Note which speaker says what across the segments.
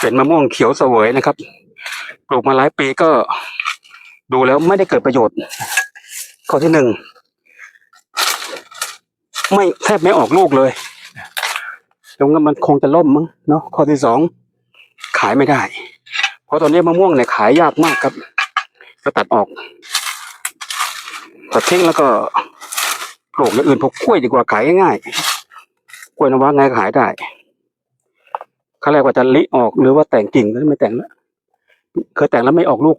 Speaker 1: เป็นมะม่วงเขียวเสวยนะครับ ปลูกมาหลายปีก็ดูแล้วไม่ได้เกิดประโยชน์ ข้อที่หนึ่งไม่แทบไม่ออกลูกเลยตรงนั้นมันคงจะล่มมั้งเนาะข้อที่สองขายไม่ได้ เพราะตอนนี้มะม่วงเนี่ยขายยากมากครับ ก็ตัดออกตัดทิ้งแล้วก็ปลูกอย่างอื่นพวกกล้วยดีกว่าขายง่ายๆกล้วยน้ำว้าไงขายได้ เขาเรียกว่าจะลิออกหรือว่าแต่งกิ่งแล้วไม่แต่งแล้วเคยแต่งแล้วไม่ออกลูก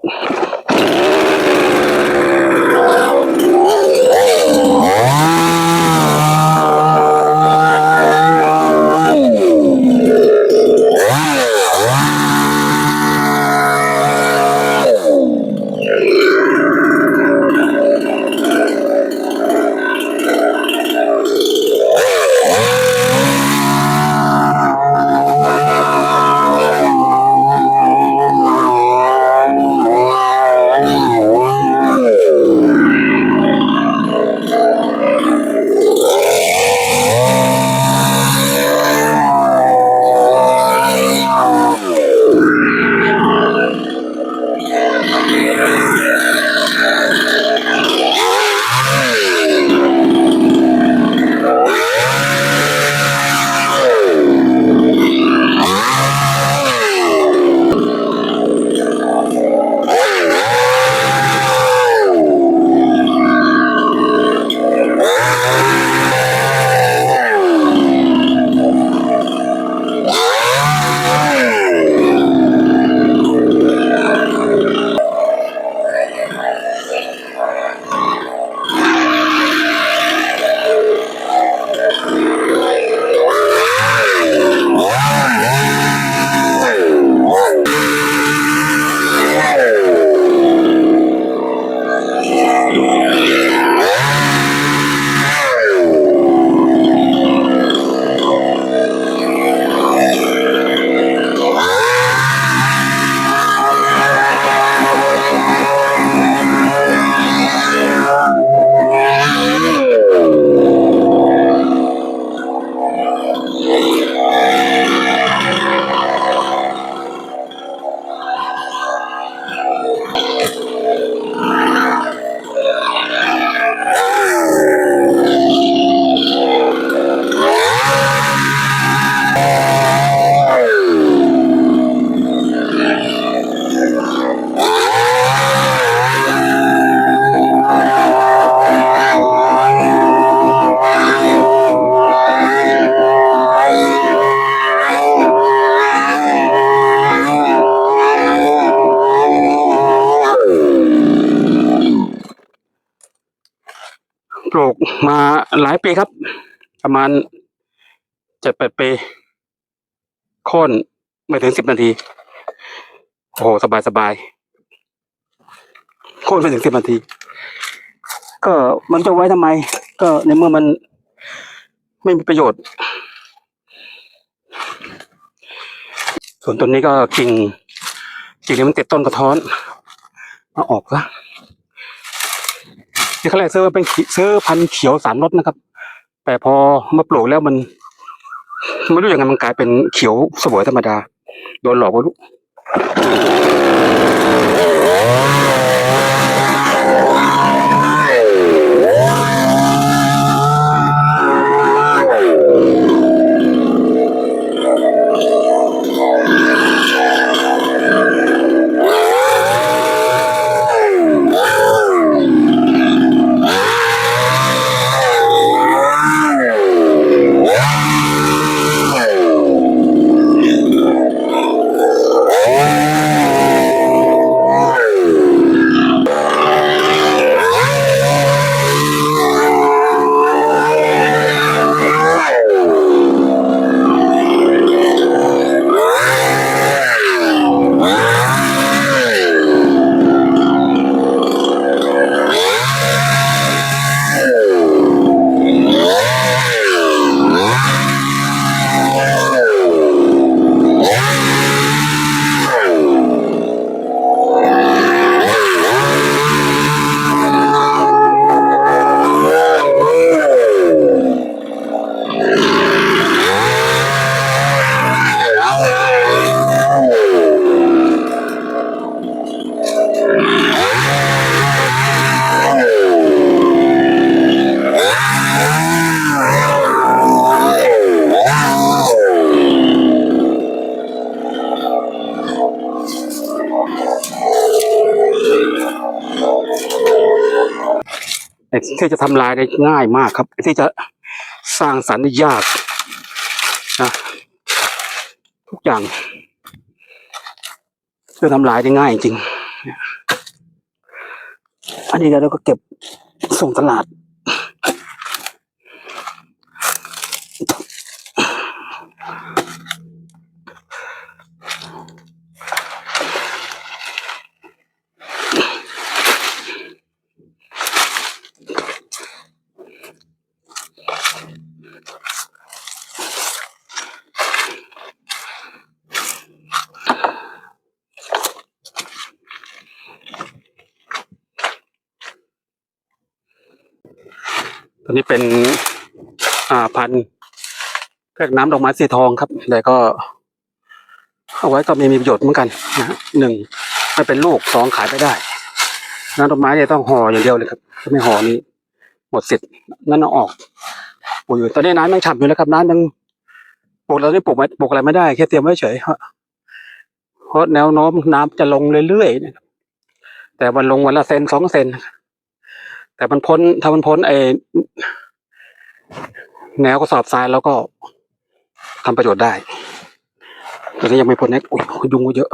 Speaker 1: หลายปีครับ ประมาณเจ็ดแปดปีค่นไม่ถึงสิบนาที โอ้โห สบายสบายโค่นไม่ถึงสิบนาที ก็มันจะไว้ทำไม ก็ในเมื่อมันไม่มีประโยชน์ ส่วนต้นนี้ก็กิ่งกิ่งนี้มันติดต้นกระท้อนเอาออกซะ ที่เขาแรกซื้อเป็นซื้อพันธุ์เขียวสามรสนะครับ แต่พอมาปลูกแล้วมันไม่รู้ยังไงมันกลายเป็นเขียวสวยธรรมดา โดนหลอกว่าลูก ที่จะทำลายได้ง่ายมากครับ ที่จะสร้างสรรค์ได้ยากนะทุกอย่างจะทำลายได้ง่ายจริงอันนี้เราก็เก็บส่งตลาด ตอนนี้เป็นอ่าพันธุ์แพรกน้ำดอกไม้สีทองครับแต่ก็เอาไว้ก็มีมีประโยชน์เหมือนกันนะหนึ่งไม่เป็นลูกสองขายไม่ได้น้ำดอกไม้เนี่ยต้องห่ออย่างเดียวเลยครับถ้าไม่ห่อนี้หมดสิทธิ์นั่นเอาออกปลูกอยู่ตอนนี้น้ำยังฉ่ำอยู่แล้วครับน้ำยังปลูกเราได้ปลูกไม่ปลูกอะไรไม่ได้แค่เตรียมไว้เฉยเพราะแนวโน้มน้ำจะลงเรื่อยๆแต่มันลงวันละเซนสองเซน แต่มันพ้นถ้ามันพ้นไอ้แนวกระสอบทรายแล้วก็ทำประโยชน์ได้แต่ถ้ายังไม่พ้นเนี่ยอุ้ยยุงก็เยอะ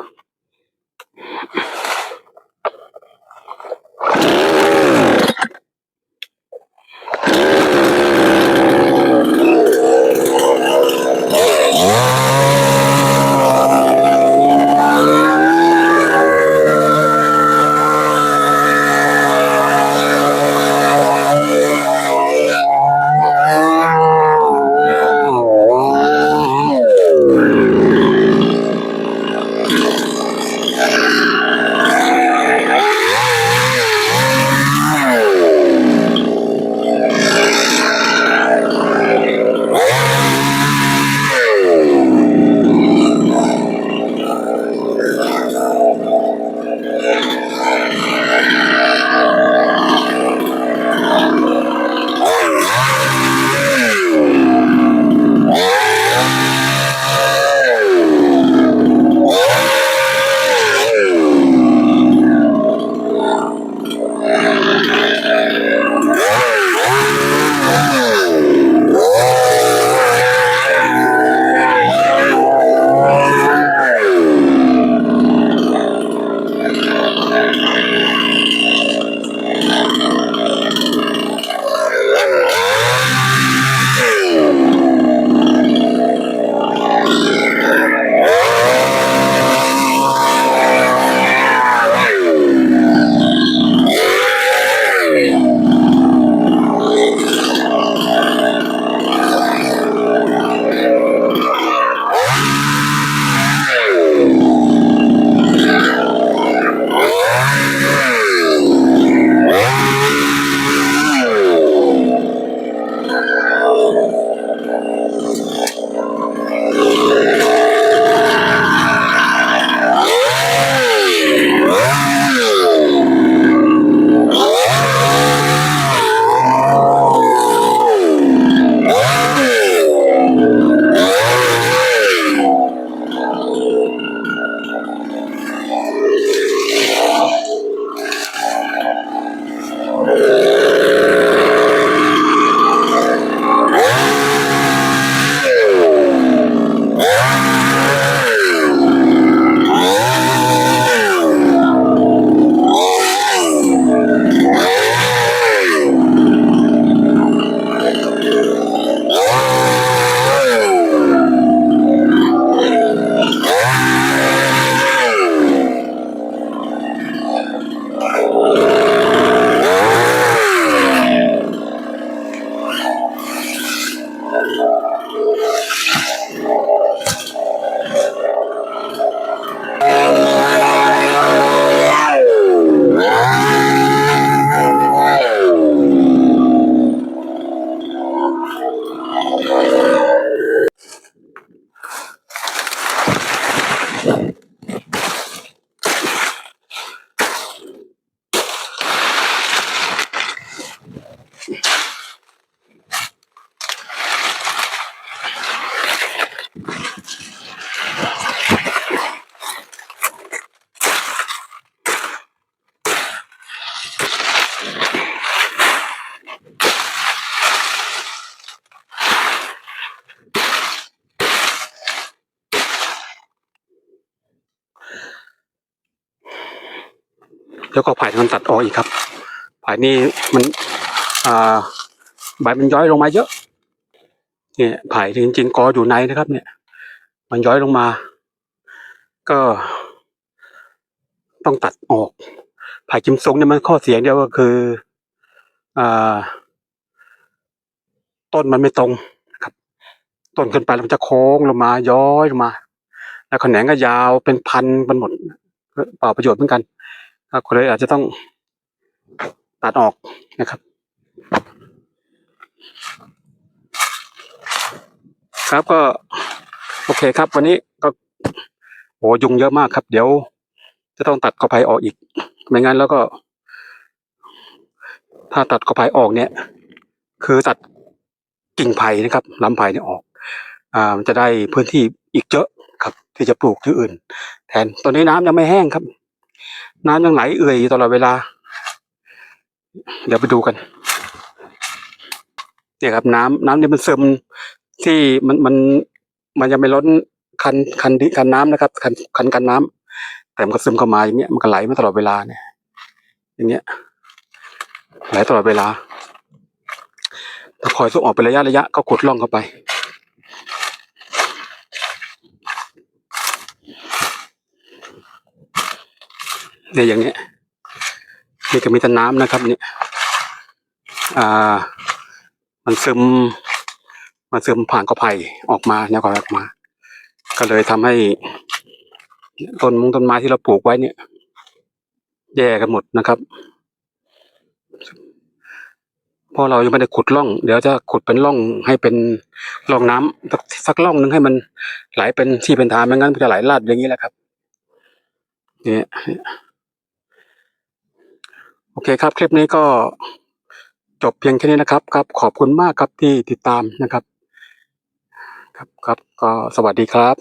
Speaker 1: แล้วก็ไผ่มันตัดออกอีกครับไผ่นี่มันใบมันย้อยลงมาเยอะ เนี่ยไผ่ที่จริงๆกออยู่ในนะครับ เนี่ย มันย้อยลงมา ก็ต้องตัดออกไผ่กิมซงเนี่ยมันข้อเสียเดียวก็คืออต้นมันไม่ตรงนะครับ ต้นขึ้นไปมันจะโค้งลงมาย้อยลงมา แล้วแขนงก็ยาวเป็นพันเป็นหมดเปล่าประโยชน์เหมือนกัน ก็เลยอาจจะต้องตัดออกนะครับ ครับก็ โอเคครับ วันนี้ก็โหยุงเยอะมากครับ เดี๋ยว จะต้องตัดกอไผ่ออกอีก ไม่งั้นแล้วก็ ถ้าตัดกอไผ่ออกเนี่ย คือตัดกิ่งไผ่นะครับลำไผ่เนี่ยออก อ่ามันจะได้พื้นที่อีกเยอะครับ ที่จะปลูกที่อื่น แทนตอนนี้น้ำยังไม่แห้งครับ น้ำยังไหลเอื่อยอยู่ตลอดเวลา เดี๋ยวไปดูกัน เนี่ยครับ น้ำน้ำเนี่ยมันซึมที่มันมันมันยังไม่ล้นคันคันดิคันน้ำนะครับ คันคันกันน้ำแต่มันก็ซึมเข้ามาอย่างเงี้ยมันก็ไหลมาตลอดเวลาเนี่ย อย่างเงี้ยไหลตลอดเวลาถ้าคอยสูบออกเป็นระยะระยะก็ขุดร่องเข้าไป เนี่ยอย่างเงี้ยนี่ก็มีแต่น้ำนะครับเนี่ยอ่า มันซึม มันซึมผ่านกอไผ่ออกมาแนวกอไผ่ออกมา ก็เลยทำให้ต้นมงต้นไม้ที่เราปลูกไว้เนี่ย แย่กันหมดนะครับพราะเรายังไม่ได้ขุดร่อง เดี๋ยวจะขุดเป็นร่องให้เป็นร่องน้ำสักสักร่องหนึ่งให้มันไหลเป็นที่เป็นทางไม่งั้นมันจะไหลลาดอย่างนี้แหละครับ เนี่ย โอเคครับ คลิปนี้ก็จบเพียงแค่นี้นะครับครับ ขอบคุณมากครับที่ติดตามนะครับ ครับครับก็สวัสดีครับ